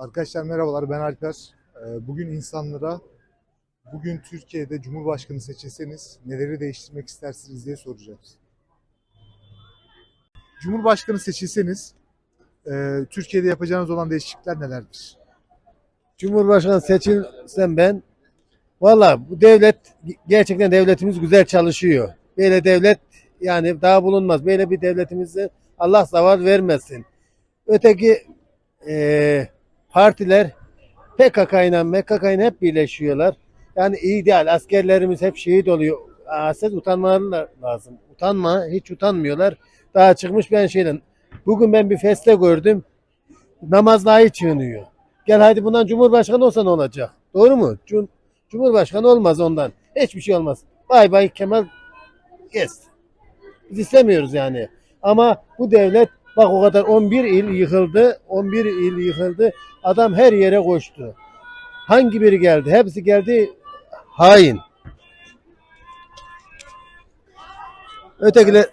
Arkadaşlar merhabalar ben Alper. Ee, Bugün insanlara bugün Türkiye'de Cumhurbaşkanı seçilseniz neleri değiştirmek istersiniz diye soracağız. Cumhurbaşkanı seçilseniz e, Türkiye'de yapacağınız olan değişiklikler nelerdir? Cumhurbaşkanı seçilsem ben valla bu devlet gerçekten devletimiz güzel çalışıyor. Böyle devlet yani daha bulunmaz. Böyle bir devletimize Allah zavar vermesin. Öteki eee, partiler PKK ile MKK ile hep birleşiyorlar. Yani ideal askerlerimiz hep şehit oluyor. Aset utanmaları lazım. Utanma hiç utanmıyorlar. Daha çıkmış ben şeyden. Bugün ben bir feste gördüm. Namazda hiç çığınıyor. Gel hadi bundan Cumhurbaşkanı olsa ne olacak? Doğru mu? Cum- Cumhurbaşkanı olmaz ondan. Hiçbir şey olmaz. Bay bay Kemal kes. Biz istemiyoruz yani. Ama bu devlet bak o kadar 11 il yıkıldı. 11 il yıkıldı. Adam her yere koştu. Hangi biri geldi? Hepsi geldi hain. Ötekiler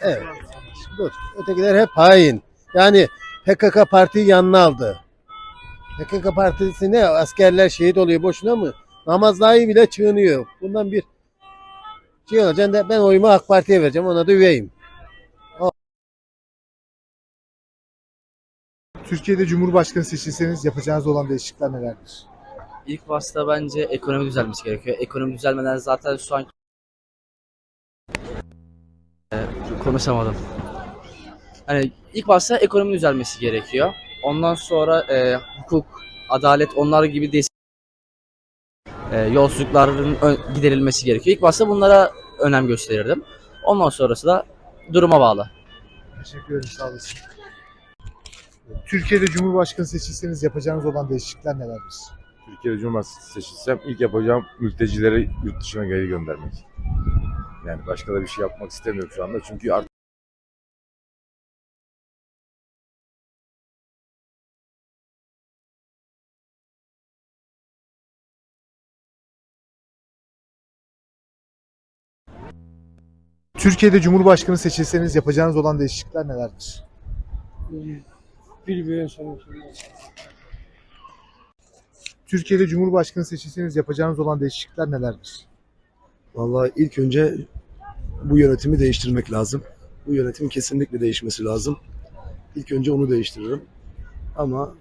Evet. Dur. Ötekiler hep hain. Yani PKK partiyi yanına aldı. PKK partisi ne? Askerler şehit oluyor boşuna mı? Namazlayı bile çığınıyor. Bundan bir şey olacak. Ben- Ben oyumu AK Parti'ye vereceğim. Ona da üyeyim. Türkiye'de Cumhurbaşkanı seçilseniz yapacağınız olan değişiklikler nelerdir? İlk başta bence ekonomi düzelmesi gerekiyor. Ekonomi düzelmeden zaten şu an Ee, konuşamadım. Hani ilk başta ekonomi düzelmesi gerekiyor. Ondan sonra e, hukuk, adalet onlar gibi des e, yolsuzlukların giderilmesi gerekiyor. İlk başta bunlara önem gösterirdim. Ondan sonrası da duruma bağlı. Teşekkür ederim sağ olasın. Türkiye'de Cumhurbaşkanı seçilseniz yapacağınız olan değişiklikler nelerdir? Türkiye'de Cumhurbaşkanı seçilsem ilk yapacağım mültecileri yurt dışına geri göndermek. Yani başka da bir şey yapmak istemiyorum şu anda. Çünkü artık Türkiye'de Cumhurbaşkanı seçilseniz yapacağınız olan değişiklikler nelerdir? Türkiye'de Cumhurbaşkanı seçilseniz yapacağınız olan değişiklikler nelerdir? Vallahi ilk önce bu yönetimi değiştirmek lazım. Bu yönetimin kesinlikle değişmesi lazım. İlk önce onu değiştiririm. Ama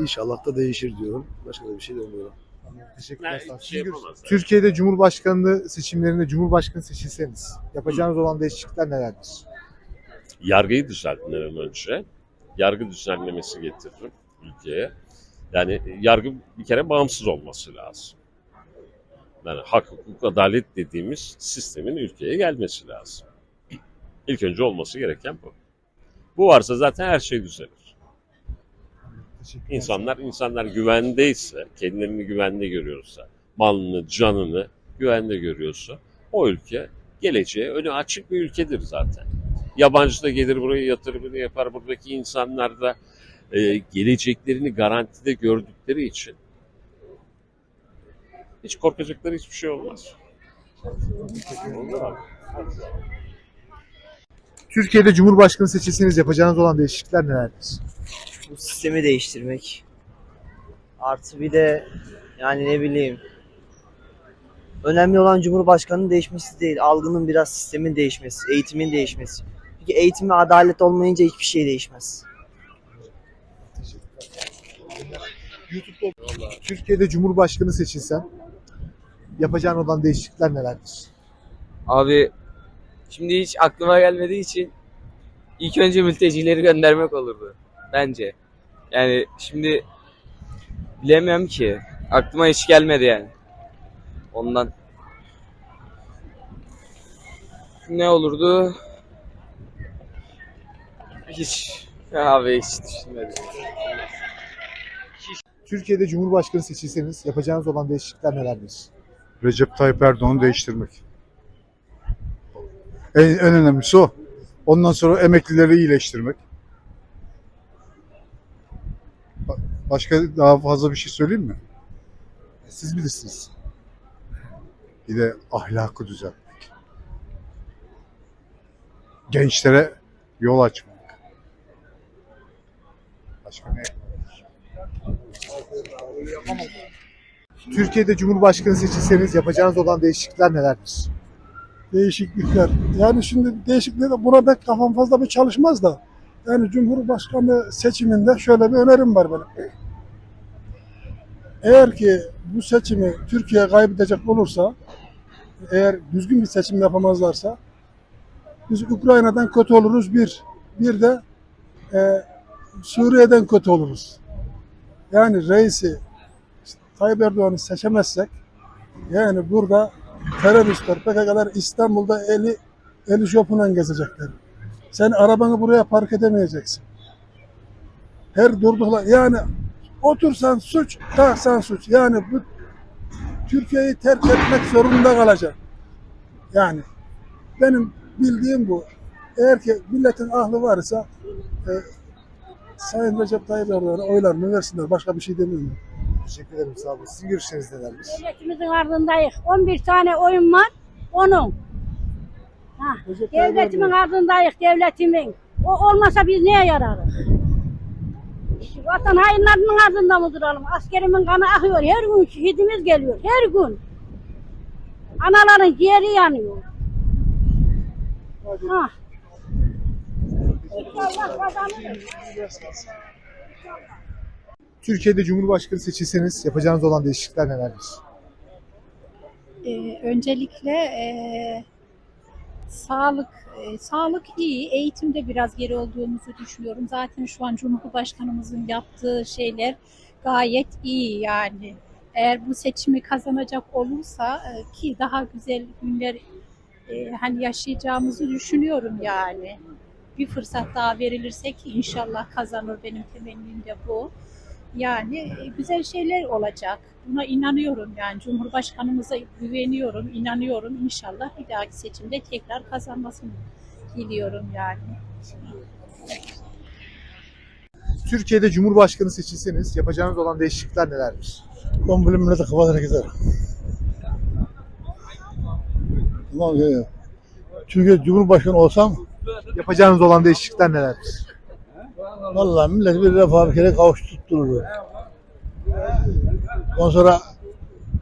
inşallah da değişir diyorum. Başka da bir şey demiyorum. Teşekkürler. görüşürüz. Türkiye'de Cumhurbaşkanlığı seçimlerinde Cumhurbaşkanı seçilseniz yapacağınız olan değişiklikler nelerdir? yargıyı düzenlerim önce. Yargı düzenlemesi getiririm ülkeye. Yani yargı bir kere bağımsız olması lazım. Yani hak, hukuk, adalet dediğimiz sistemin ülkeye gelmesi lazım. İlk önce olması gereken bu. Bu varsa zaten her şey düzelir. İnsanlar insanlar güvendeyse, kendilerini güvende görüyorsa, malını, canını güvende görüyorsa o ülke geleceğe önü açık bir ülkedir zaten. Yabancı da gelir buraya yatırımını yapar. Buradaki insanlar da e, geleceklerini garantide gördükleri için hiç korkacakları hiçbir şey olmaz. Türkiye'de Cumhurbaşkanı seçilseniz yapacağınız olan değişiklikler nelerdir? bu sistemi değiştirmek. Artı bir de yani ne bileyim önemli olan Cumhurbaşkanı'nın değişmesi değil, algının biraz sistemin değişmesi, eğitimin değişmesi. Çünkü eğitim ve adalet olmayınca hiçbir şey değişmez. YouTube'da Türkiye'de Cumhurbaşkanı seçilsen yapacağın olan değişiklikler nelerdir? Abi şimdi hiç aklıma gelmediği için ilk önce mültecileri göndermek olurdu bence. Yani şimdi bilemiyorum ki. Aklıma hiç gelmedi yani. Ondan. Ne olurdu? Hiç. Abi hiç düşünmedim. Türkiye'de Cumhurbaşkanı seçilseniz yapacağınız olan değişiklikler nelerdir? Recep Tayyip Erdoğan'ı değiştirmek. En, en önemlisi o. Ondan sonra emeklileri iyileştirmek. Ba- Başka daha fazla bir şey söyleyeyim mi? Siz bilirsiniz. Bir de ahlakı düzeltmek. Gençlere yol açmak. Başka ne? Türkiye'de Cumhurbaşkanı seçilseniz yapacağınız olan değişiklikler nelerdir? Değişiklikler. Yani şimdi değişiklikler de buna pek kafam fazla bir çalışmaz da. Yani Cumhurbaşkanı seçiminde şöyle bir önerim var benim. Eğer ki bu seçimi Türkiye kaybedecek olursa, eğer düzgün bir seçim yapamazlarsa, biz Ukrayna'dan kötü oluruz bir. Bir de e, Suriye'den kötü oluruz. Yani reisi Tayyip Erdoğan'ı seçemezsek, yani burada teröristler, PKK'lar İstanbul'da eli eli şopundan gezecekler. Sen arabanı buraya park edemeyeceksin. Her durduklar yani otursan suç, kalksan suç. Yani bu Türkiye'yi terk etmek zorunda kalacak. Yani benim bildiğim bu. Eğer ki milletin ahlı varsa e, Sayın Recep Tayyip Erdoğan'a oylarını versinler. Başka bir şey demiyorum. Teşekkür ederim sağ olun. Sizin görüşleriniz nelerdir? Devletimizin ardındayız. 11 tane oyun var. Onun. Ha, Recep Tayyip devletimin Erdoğan. ardındayız. Devletimin. O olmasa biz neye yararız? Vatan hainlerinin ardında mı duralım? Askerimin kanı akıyor. Her gün şehidimiz geliyor. Her gün. Anaların ciğeri yanıyor. Ha. Türkiye'de Cumhurbaşkanı seçilseniz yapacağınız olan değişiklikler nelerdir? Ee, öncelikle e, sağlık e, sağlık iyi, eğitimde biraz geri olduğumuzu düşünüyorum. Zaten şu an Cumhurbaşkanımızın yaptığı şeyler gayet iyi yani. Eğer bu seçimi kazanacak olursa e, ki daha güzel günler e, hani yaşayacağımızı düşünüyorum yani. Bir fırsat daha verilirse ki inşallah kazanır benim temennim de bu. Yani e, güzel şeyler olacak. Buna inanıyorum yani. Cumhurbaşkanımıza güveniyorum, inanıyorum. İnşallah bir dahaki seçimde tekrar kazanmasını diliyorum yani. Türkiye'de Cumhurbaşkanı seçilseniz yapacağınız olan değişiklikler nelerdir? Komple millete kafadan gider. Tamam ya. Türkiye Cumhurbaşkanı olsam Yapacağınız olan değişiklikler nelerdir? vallahi millet bir refah bir kere kavuşturur. Ondan sonra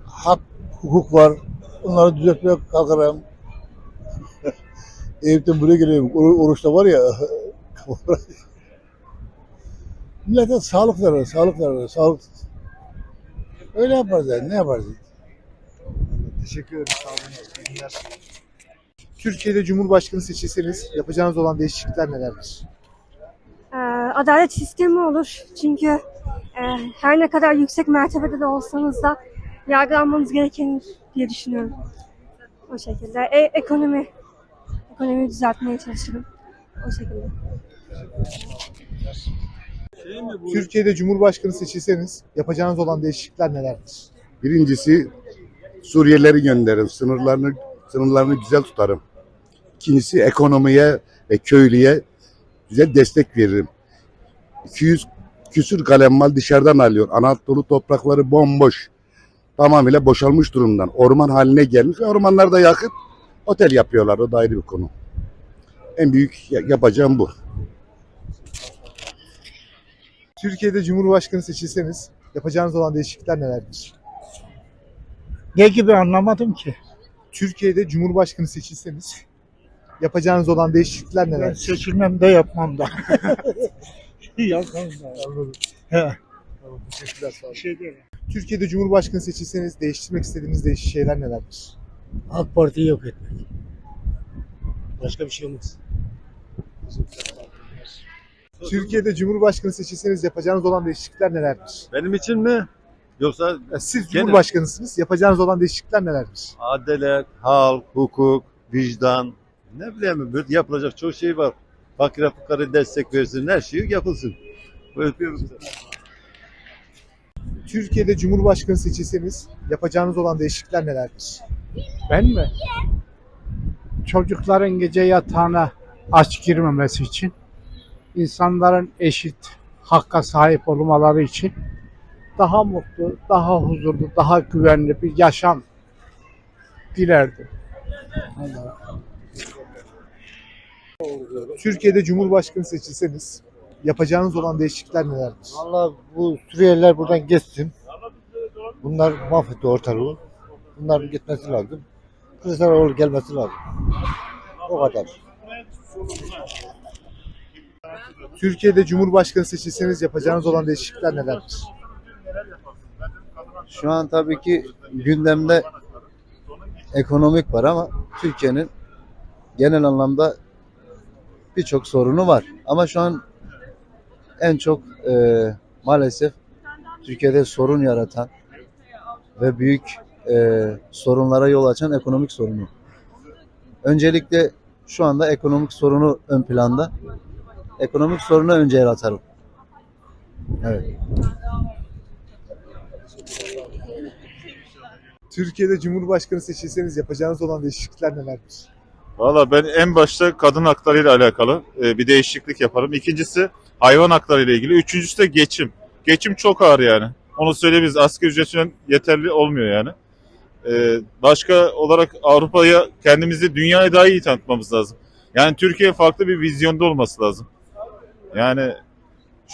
hak, hukuk var. Onları düzeltmeye kalkarım. Eyüp'ten buraya geliyorum. Oru- Oruçta var ya. Millete sağlık verir, sağlık verir, sağlık. Öyle yaparız yani, ne yaparız? Teşekkür ederim. Sağ olun. Türkiye'de Cumhurbaşkanı seçilseniz yapacağınız olan değişiklikler nelerdir? Ee, adalet sistemi olur. Çünkü e, her ne kadar yüksek mertebede de olsanız da yargılanmanız gerekir diye düşünüyorum. O şekilde. E, ekonomi. Ekonomiyi düzeltmeye çalışırım. O şekilde. Türkiye'de Cumhurbaşkanı seçilseniz yapacağınız olan değişiklikler nelerdir? Birincisi Suriyelileri gönderirim. Sınırlarını sınırlarını güzel tutarım. İkincisi ekonomiye ve köylüye güzel destek veririm. 200 küsür kalem mal dışarıdan alıyor. Anadolu toprakları bomboş. Tamamıyla boşalmış durumdan. Orman haline gelmiş. ve Ormanları da yakıp otel yapıyorlar. O da ayrı bir konu. En büyük ya- yapacağım bu. Türkiye'de Cumhurbaşkanı seçilseniz yapacağınız olan değişiklikler nelerdir? Ne gibi anlamadım ki. Türkiye'de Cumhurbaşkanı seçilseniz yapacağınız olan değişiklikler Ben nelerdir? seçilmem de yapmam da. Yapmam da. Anladım. He. Tamam, teşekkürler sağ olun. Şey değil. Türkiye'de Cumhurbaşkanı seçilseniz değiştirmek istediğiniz değişik şeyler nelerdir? AK Parti'yi yok etmek. Başka bir şey olmaz. Türkiye'de Cumhurbaşkanı seçilseniz yapacağınız olan değişiklikler nelerdir? Benim için mi? Yoksa Ya Siz Genel. Cumhurbaşkanısınız. Yapacağınız olan değişiklikler nelerdir? adalet, halk, hukuk, vicdan, ne bileyim yapılacak çok şey var. Fakire fukara destek versin, her şey yapılsın. Öpüyorum seni. Türkiye'de Cumhurbaşkanı seçilseniz yapacağınız olan değişiklikler nelerdir? Ben mi? Çocukların gece yatağına aç girmemesi için, insanların eşit hakka sahip olmaları için daha mutlu, daha huzurlu, daha güvenli bir yaşam dilerdim. Türkiye'de Cumhurbaşkanı seçilseniz yapacağınız olan değişiklikler nelerdir? Valla bu Suriyeliler buradan geçsin. Bunlar mahvetti ortalığı. Bunların gitmesi lazım. Kılıçdaroğlu gelmesi lazım. O kadar. Türkiye'de Cumhurbaşkanı seçilseniz yapacağınız olan değişiklikler nelerdir? Şu an tabii ki gündemde ekonomik var ama Türkiye'nin genel anlamda birçok sorunu var. Ama şu an en çok e, maalesef Türkiye'de sorun yaratan ve büyük e, sorunlara yol açan ekonomik sorunu. Öncelikle şu anda ekonomik sorunu ön planda. Ekonomik sorunu önce el atarım. Evet. Türkiye'de Cumhurbaşkanı seçilseniz yapacağınız olan değişiklikler nelerdir? Valla ben en başta kadın haklarıyla alakalı e, bir değişiklik yaparım. İkincisi hayvan haklarıyla ilgili. Üçüncüsü de geçim. Geçim çok ağır yani. Onu söyleyebiliriz. Asgari ücretten yeterli olmuyor yani. E, başka olarak Avrupa'ya kendimizi dünyaya daha iyi tanıtmamız lazım. Yani Türkiye farklı bir vizyonda olması lazım. Yani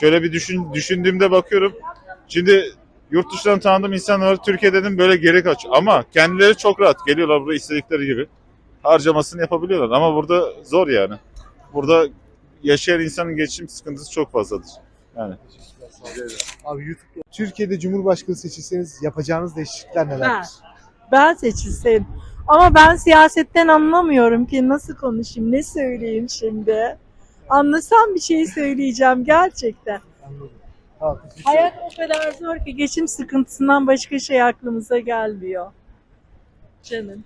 şöyle bir düşün, düşündüğümde bakıyorum. Şimdi yurt dışından tanıdığım insanlar Türkiye dedim böyle geri kaç. Ama kendileri çok rahat geliyorlar buraya istedikleri gibi harcamasını yapabiliyorlar. Ama burada zor yani. Burada yaşayan insanın geçim sıkıntısı çok fazladır. Yani. Abi YouTube'da Türkiye'de Cumhurbaşkanı seçilseniz yapacağınız değişiklikler nelerdir? Ben seçilseydim. Ama ben siyasetten anlamıyorum ki nasıl konuşayım, ne söyleyeyim şimdi. Anlasam bir şey söyleyeceğim gerçekten. Tamam, teşekkür Hayat o kadar zor ki geçim sıkıntısından başka şey aklımıza gelmiyor. Canım.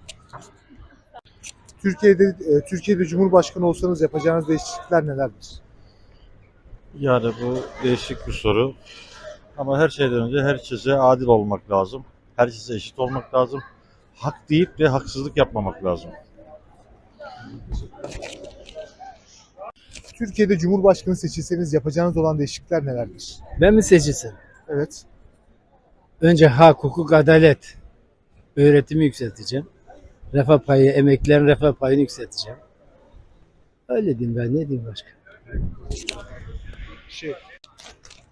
Türkiye'de e, Türkiye'de Cumhurbaşkanı olsanız yapacağınız değişiklikler nelerdir? Yani bu değişik bir soru. Ama her şeyden önce herkese adil olmak lazım. Herkese eşit olmak lazım. Hak deyip de haksızlık yapmamak lazım. Türkiye'de Cumhurbaşkanı seçilseniz yapacağınız olan değişiklikler nelerdir? Ben mi seçilsem? Evet. Önce hak, hukuk, adalet. Öğretimi yükselteceğim. Refah payı, emeklilerin refah payını yükselteceğim. Öyle diyeyim ben, ne diyeyim başka? Şey,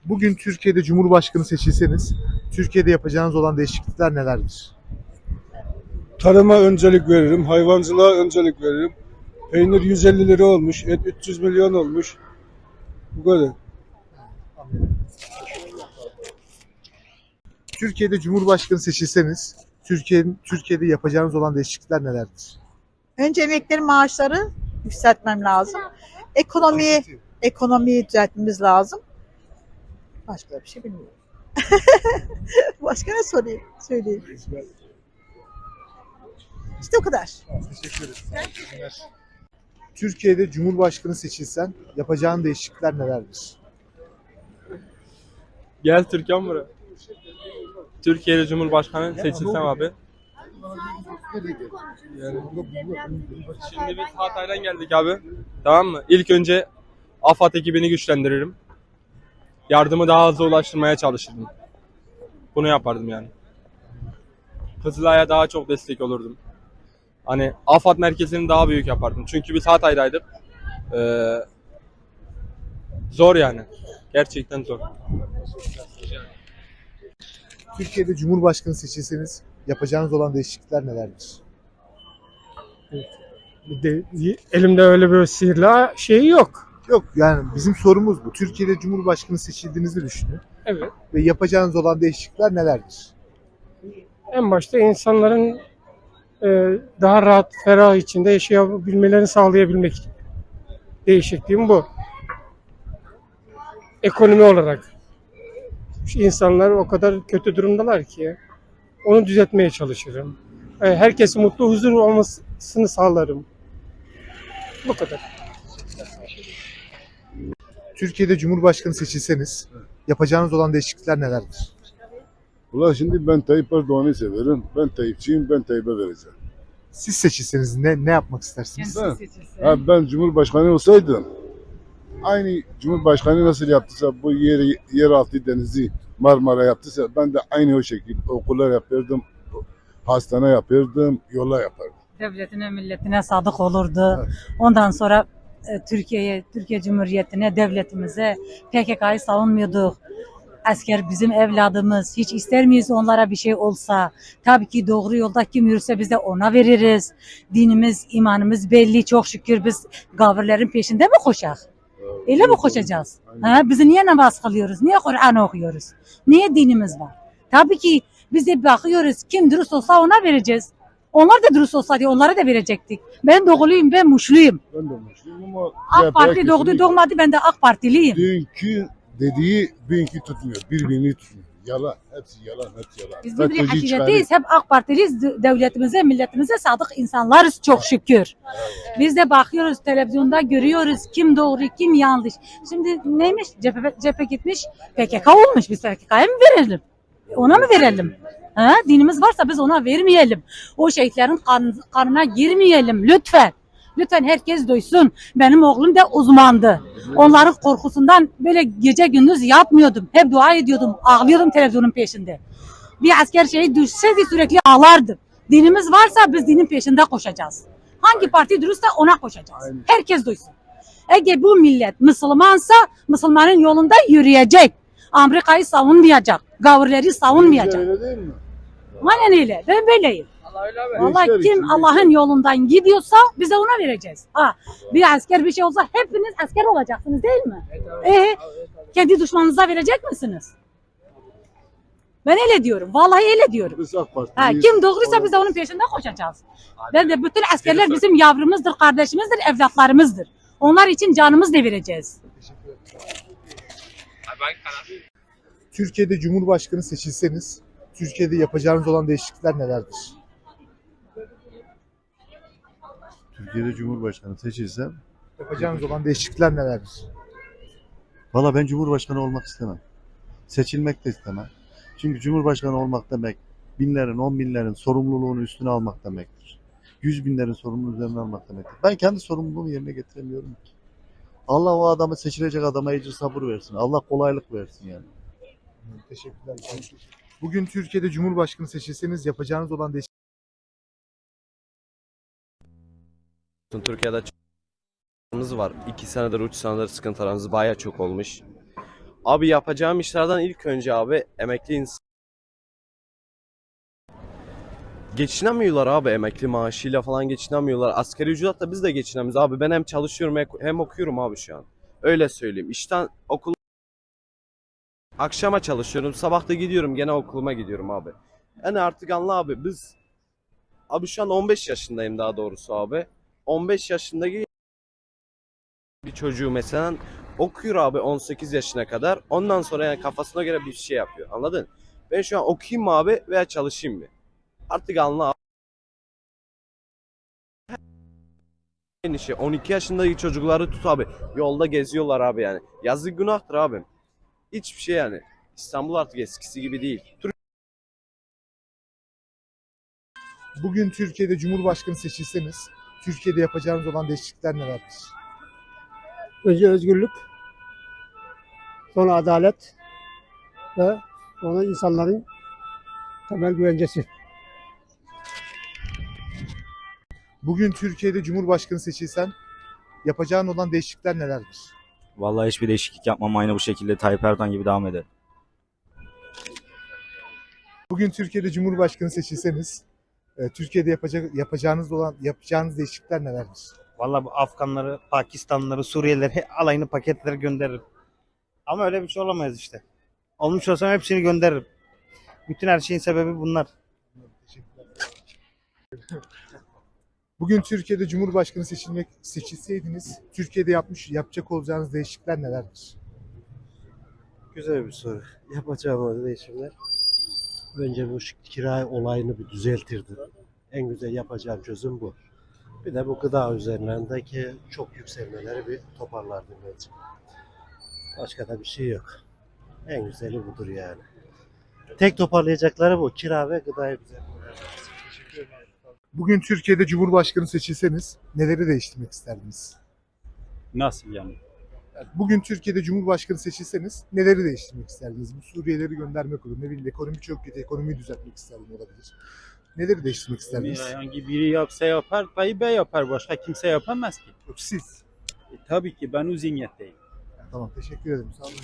bugün Türkiye'de Cumhurbaşkanı seçilseniz Türkiye'de yapacağınız olan değişiklikler nelerdir? Tarıma öncelik veririm, hayvancılığa öncelik veririm. Peynir 150 lira olmuş, et 300 milyon olmuş. Bu kadar. Türkiye'de Cumhurbaşkanı seçilseniz Türkiye'nin Türkiye'de yapacağınız olan değişiklikler nelerdir? Önce emeklilerin maaşları yükseltmem lazım. Ekonomiyi ekonomiyi düzeltmemiz lazım. Başka bir şey bilmiyorum. Başka ne sorayım? Söyleyeyim. İşte o kadar. Teşekkür ederim. Türkiye'de Cumhurbaşkanı seçilsen yapacağın değişiklikler nelerdir? Gel Türkan buraya. Türkiye'de Cumhurbaşkanı seçilsem abi. Yani, şimdi biz Hatay'dan geldik abi. Tamam mı? İlk önce AFAD ekibini güçlendiririm. Yardımı daha hızlı ulaştırmaya çalışırdım. Bunu yapardım yani. Kızılay'a daha çok destek olurdum. Hani AFAD merkezini daha büyük yapardım. Çünkü biz Hatay'daydık. Ee, zor yani. Gerçekten zor. Türkiye'de Cumhurbaşkanı seçilseniz yapacağınız olan değişiklikler nelerdir? elimde öyle bir sihirli şey yok. Yok yani bizim sorumuz bu. Türkiye'de Cumhurbaşkanı seçildiğinizi düşünün Evet. ve yapacağınız olan değişiklikler nelerdir? En başta insanların e, daha rahat, ferah içinde yaşayabilmelerini sağlayabilmek. Değişikliğim bu. Ekonomi olarak. Şu insanlar o kadar kötü durumdalar ki onu düzeltmeye çalışırım. E, Herkesin mutlu, huzur olmasını sağlarım. Bu kadar. Türkiye'de Cumhurbaşkanı seçilseniz yapacağınız olan değişiklikler nelerdir? Ulan şimdi ben Tayyip Erdoğan'ı severim. Ben Tayyipçiyim, ben Tayyip'e vereceğim. Siz seçilseniz ne ne yapmak istersiniz? Ben, ha, ben Cumhurbaşkanı olsaydım aynı Cumhurbaşkanı nasıl yaptıysa bu yer, yeraltı denizi Marmara yaptıysa ben de aynı o şekilde okullar yapırdım, hastane yapırdım, yola yapardım. Devletine, milletine sadık olurdu. Ondan sonra e, Türkiye'ye, Türkiye Cumhuriyeti'ne, devletimize PKK'yı savunmuyorduk. asker bizim evladımız. Hiç ister miyiz onlara bir şey olsa? Tabii ki doğru yolda kim yürürse biz de ona veririz. Dinimiz, imanımız belli çok şükür biz gavurların peşinde mi koşak? Öyle mi koşacağız? Ha, biz niye namaz kılıyoruz? Niye Kur'an okuyoruz? Niye dinimiz var? Tabii ki biz de bakıyoruz kim dürüst olsa ona vereceğiz. Onlar da dürüst olsa diye onlara da verecektik. Ben doğuluyum, ben Muşluyum. Ben de Müslümanım ama AK Parti doğdu doğmadı ben de AK Partiliyim. Dünkü dediği bugünkü tutmuyor. Birbirini tutmuyor. Yalan. Hepsi yalan. Hepsi yalan. Biz FETÖ'cü birbiri çıkarıyor. hakikatteyiz. Hep AK Partiliyiz. Devletimize, milletimize sadık insanlarız çok şükür. Biz de bakıyoruz televizyonda görüyoruz kim doğru kim yanlış. Şimdi neymiş? Cephe, cephe gitmiş PKK olmuş. Biz PKK'ya mı verelim? Ona mı verelim? Ha? Dinimiz varsa biz ona vermeyelim. O şehitlerin kan, kanına girmeyelim lütfen. Lütfen herkes duysun. Benim oğlum da uzmandı. Onların korkusundan böyle gece gündüz yapmıyordum. Hep dua ediyordum. Ağlıyordum televizyonun peşinde. Bir asker şeyi düşseydi sürekli ağlardım. Dinimiz varsa biz dinin peşinde koşacağız. Hangi parti dürüstse ona koşacağız. Herkes duysun. Eğer bu millet Müslümansa Müslümanın yolunda yürüyecek. Amerika'yı savunmayacak. Gavurları savunmayacak. Öyle değil mi? Aynen öyle. Ben böyleyim. Vallahi Gençler kim Allah'ın yolundan gidiyorsa biz de ona vereceğiz. Ha, bir asker bir şey olsa hepiniz asker olacaksınız değil mi? Ee, kendi düşmanınıza verecek misiniz? Ben öyle diyorum. Vallahi öyle diyorum. Biz AK Ha, kim doğruysa biz de onun peşinde koşacağız. Ben de bütün askerler bizim yavrumuzdur, kardeşimizdir, evlatlarımızdır. Onlar için canımız da vereceğiz. Türkiye'de Cumhurbaşkanı seçilseniz Türkiye'de yapacağınız olan değişiklikler nelerdir? Türkiye'de Cumhurbaşkanı seçilsem, Yapacağınız olan değişiklikler nelerdir? valla ben Cumhurbaşkanı olmak istemem. Seçilmek de istemem. Çünkü Cumhurbaşkanı olmak demek binlerin, on binlerin sorumluluğunu üstüne almak demektir. Yüz binlerin sorumluluğunu üzerine almak demektir. Ben kendi sorumluluğumu yerine getiremiyorum ki. Allah o adamı seçilecek adama ecir sabır versin. Allah kolaylık versin yani. Teşekkürler. Bugün Türkiye'de Cumhurbaşkanı seçilseniz yapacağınız olan değişiklikler Türkiye'de sıkıntımız var. İki senedir, üç senedir sıkıntılarımız baya çok olmuş. Abi yapacağım işlerden ilk önce abi emekli insan... Geçinemiyorlar abi emekli maaşıyla falan geçinemiyorlar. Asgari ücretle biz de geçinemiyoruz abi. Ben hem çalışıyorum hem okuyorum abi şu an. Öyle söyleyeyim. İşten okul akşama çalışıyorum. Sabah da gidiyorum gene okuluma gidiyorum abi. Yani artık anla abi biz abi şu an 15 yaşındayım daha doğrusu abi. 15 yaşındaki bir çocuğu mesela okuyor abi 18 yaşına kadar. Ondan sonra yani kafasına göre bir şey yapıyor. Anladın? Ben şu an okuyayım mı abi veya çalışayım mı? Artık anla abi. Aynı şey 12 yaşındaki çocukları tut abi. Yolda geziyorlar abi yani. Yazık günahtır abi. Hiçbir şey yani. İstanbul artık eskisi gibi değil. Bugün Türkiye'de Cumhurbaşkanı seçilseniz Türkiye'de yapacağınız olan değişiklikler nelerdir? Önce özgürlük, sonra adalet ve sonra insanların temel güvencesi. Bugün Türkiye'de Cumhurbaşkanı seçilsen yapacağın olan değişiklikler nelerdir? Vallahi hiçbir değişiklik yapmam aynı bu şekilde Tayyip Erdoğan gibi devam eder. Bugün Türkiye'de Cumhurbaşkanı seçilseniz e, Türkiye'de yapacak yapacağınız olan yapacağınız değişiklikler nelerdir? Vallahi bu Afganları, Pakistanlıları, Suriyelileri alayını paketler gönderirim. Ama öyle bir şey olamayız işte. Olmuş olsam hepsini gönderirim. Bütün her şeyin sebebi bunlar. Bugün Türkiye'de Cumhurbaşkanı seçilmek seçilseydiniz Türkiye'de yapmış yapacak olacağınız değişiklikler nelerdir? Güzel bir soru. Yapacağım değişimler. Önce bu kira olayını bir düzeltirdim. En güzel yapacağım çözüm bu. Bir de bu gıda üzerlerindeki çok yükselmeleri bir toparlardım bence. Başka da bir şey yok. En güzeli budur yani. Tek toparlayacakları bu. Kira ve gıdayı düzeltmeler. Bugün Türkiye'de Cumhurbaşkanı seçilseniz neleri değiştirmek isterdiniz? Nasıl yani? Bugün Türkiye'de Cumhurbaşkanı seçilseniz neleri değiştirmek isterdiniz? Bu Suriyelileri göndermek olur. Ne bileyim ekonomi çok kötü. Ekonomiyi düzeltmek isterdim olabilir. Neleri değiştirmek isterdiniz? Herhangi biri yapsa yapar, Tayyip Bey yapar. Başka kimse yapamaz ki. Yok siz. E, tabii ki ben o zihniyetteyim. Tamam teşekkür ederim. Sağ olun.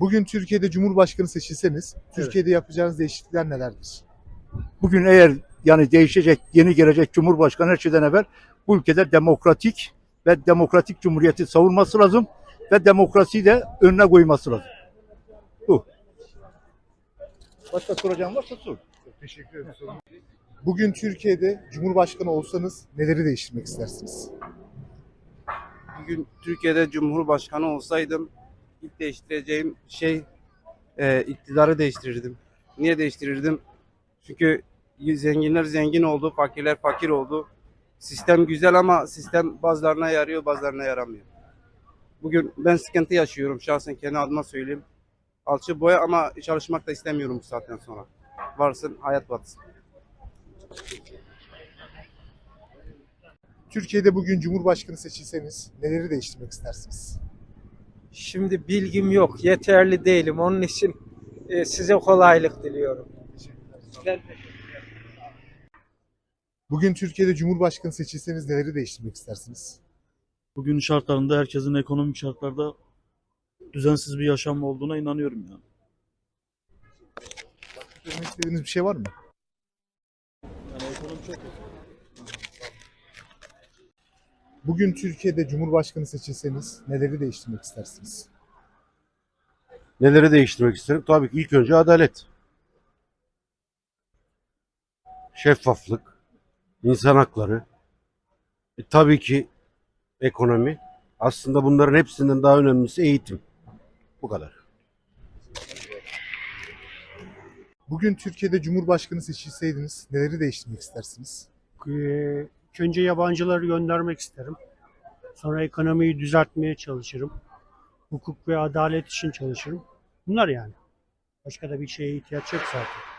Bugün Türkiye'de Cumhurbaşkanı seçilseniz Türkiye'de yapacağınız değişiklikler nelerdir? Bugün eğer yani değişecek, yeni gelecek Cumhurbaşkanı her şeyden evvel bu ülkede demokratik ve demokratik cumhuriyeti savunması lazım ve demokrasiyi de önüne koyması lazım. Bu. Başka soracağım varsa sor. Teşekkür ederim. Bugün Türkiye'de Cumhurbaşkanı olsanız neleri değiştirmek istersiniz? Bugün Türkiye'de Cumhurbaşkanı olsaydım ilk değiştireceğim şey e, iktidarı değiştirirdim. Niye değiştirirdim? Çünkü zenginler zengin oldu, fakirler fakir oldu. Sistem güzel ama sistem bazılarına yarıyor, bazılarına yaramıyor. Bugün ben sıkıntı yaşıyorum şahsen kendi adıma söyleyeyim. Alçı boya ama çalışmak da istemiyorum bu saatten sonra. Varsın hayat batsın. Türkiye'de bugün Cumhurbaşkanı seçilseniz neleri değiştirmek istersiniz? Şimdi bilgim yok, yeterli değilim. Onun için e, size kolaylık diliyorum. Bugün Türkiye'de Cumhurbaşkanı seçilseniz neleri değiştirmek istersiniz? Bugün şartlarında herkesin ekonomik şartlarda düzensiz bir yaşam olduğuna inanıyorum yani. Söylemek istediğiniz bir şey var mı? Yani ekonomi çok kötü. Bugün Türkiye'de Cumhurbaşkanı seçilseniz neleri değiştirmek istersiniz? Neleri değiştirmek isterim? Tabii ki ilk önce adalet. Şeffaflık, insan hakları, e, tabii ki ekonomi. Aslında bunların hepsinden daha önemlisi eğitim. Bu kadar. Bugün Türkiye'de Cumhurbaşkanı seçilseydiniz neleri değiştirmek istersiniz? Ee, önce yabancıları göndermek isterim. Sonra ekonomiyi düzeltmeye çalışırım. Hukuk ve adalet için çalışırım. Bunlar yani. Başka da bir şeye ihtiyaç yok zaten.